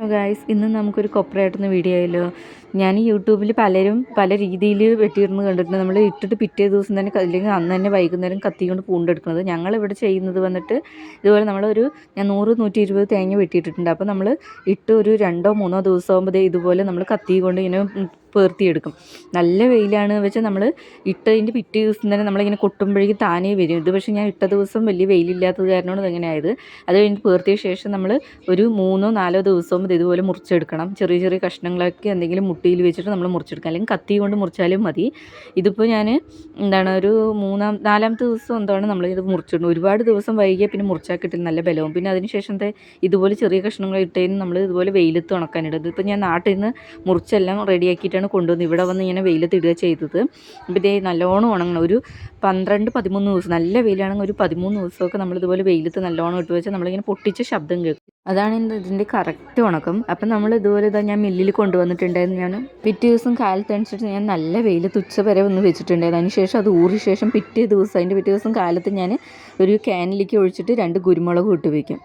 Guys ഇന്ന് നമുക്കൊരു കൊപ്രയായിട്ടൊന്ന് video ആയല്ലോ. ഞാൻ യൂട്യൂബിൽ പലരും പല രീതിയിൽ വെട്ടിയിടുന്നത് കണ്ടിട്ടുണ്ട്. നമ്മൾ ഇട്ടിട്ട് പിറ്റേ ദിവസം തന്നെ അല്ലെങ്കിൽ അന്ന് തന്നെ വൈകുന്നേരം കത്തി കൊണ്ട് പൂണ്ടെടുക്കുന്നത്. ഞങ്ങളിവിടെ ചെയ്യുന്നത് വന്നിട്ട് ഇതുപോലെ നമ്മളൊരു ഞാൻ നൂറ് നൂറ്റി ഇരുപത് തേങ്ങ വെട്ടിയിട്ടിട്ടുണ്ട്. അപ്പോൾ നമ്മൾ ഇട്ട് ഒരു രണ്ടോ മൂന്നോ ദിവസം ആകുമ്പോൾ ഇതുപോലെ നമ്മൾ കത്തി കൊണ്ട് ഇങ്ങനെ പേർത്തിയെടുക്കും. നല്ല വെയിലാണ് വെച്ചാൽ നമ്മൾ ഇട്ടതിന്റെ പിറ്റേ ദിവസം തന്നെ നമ്മളിങ്ങനെ കൊട്ടുമ്പോഴേക്കും താനേ വരും. ഇത് പക്ഷേ ഞാൻ ഇട്ട ദിവസം വലിയ വെയിലില്ലാത്തത് കാരണമാണ് ഇതങ്ങനെ ആയത് അത് കഴിഞ്ഞ് പേർത്തിയ ശേഷം നമ്മൾ ഒരു മൂന്നോ നാലോ ദിവസവും ഇത് ഇതുപോലെ മുറിച്ചെടുക്കണം. ചെറിയ ചെറിയ കഷ്ണങ്ങളൊക്കെ എന്തെങ്കിലും മുട്ടിയിൽ വെച്ചിട്ട് നമ്മൾ മുറിച്ചെടുക്കാം അല്ലെങ്കിൽ കത്തി കൊണ്ട് മുറിച്ചാലും മതി. ഇതിപ്പോൾ ഞാൻ എന്താണ് ഒരു മൂന്നാം നാലാമത്തെ ദിവസം എന്താണ് നമ്മൾ ഇത് മുറിച്ചിടുന്നത്. ഒരുപാട് ദിവസം വൈകിയാൽ പിന്നെ മുറിച്ചാൽ കിട്ടില്ല നല്ല ബലവും. പിന്നെ അതിന് ശേഷത്തെ ഇതുപോലെ ചെറിയ കഷ്ണങ്ങൾ ഇട്ടതിന് നമ്മൾ ഇതുപോലെ വെയിലത്ത് ഉണക്കാനിടും. ഇതിപ്പോൾ ഞാൻ നാട്ടിൽ നിന്ന് മുറിച്ചെല്ലാം റെഡിയാക്കിയിട്ടാണ് കൊണ്ടുവന്നത്. ഇവിടെ വന്ന് ഇങ്ങനെ വെയിലത്ത് ഇടുക ചെയ്തത് അപ്പോൾ നല്ലോണം ഉണങ്ങണം. ഒരു പന്ത്രണ്ട് പതിമൂന്ന് ദിവസം നല്ല വെയിലാണെങ്കിൽ ഒരു പതിമൂന്ന് ദിവസമൊക്കെ നമ്മളിതുപോലെ വെയിലത്ത് നല്ലോണം ഇട്ട് വെച്ചാൽ നമ്മളിങ്ങനെ പൊട്ടിച്ച ശബ്ദം കേൾക്കും. അതാണ് ഇതിന്റെ കറക്റ്റ് ഉണക്കം. അപ്പം നമ്മൾ ഇതുപോലെ ഇതാ ഞാൻ മില്ലിൽ കൊണ്ടുവന്നിട്ടുണ്ടായിരുന്നു. ഞാൻ പിറ്റേ ദിവസം കാലത്ത് അനുസരിച്ച് ഞാൻ നല്ല വെയിലത്ത് ഉച്ച വരെ ഒന്ന് വെച്ചിട്ടുണ്ടായിരുന്നു. അതിന് ശേഷം അത് ഊറിയ ശേഷം പിറ്റേ ദിവസം അതിന്റെ പിറ്റേ ദിവസം കാലത്ത് ഞാൻ ഒരു ക്യാനിലേക്ക് ഒഴിച്ചിട്ട് രണ്ട് കുരുമുളക് ഇട്ട് വയ്ക്കും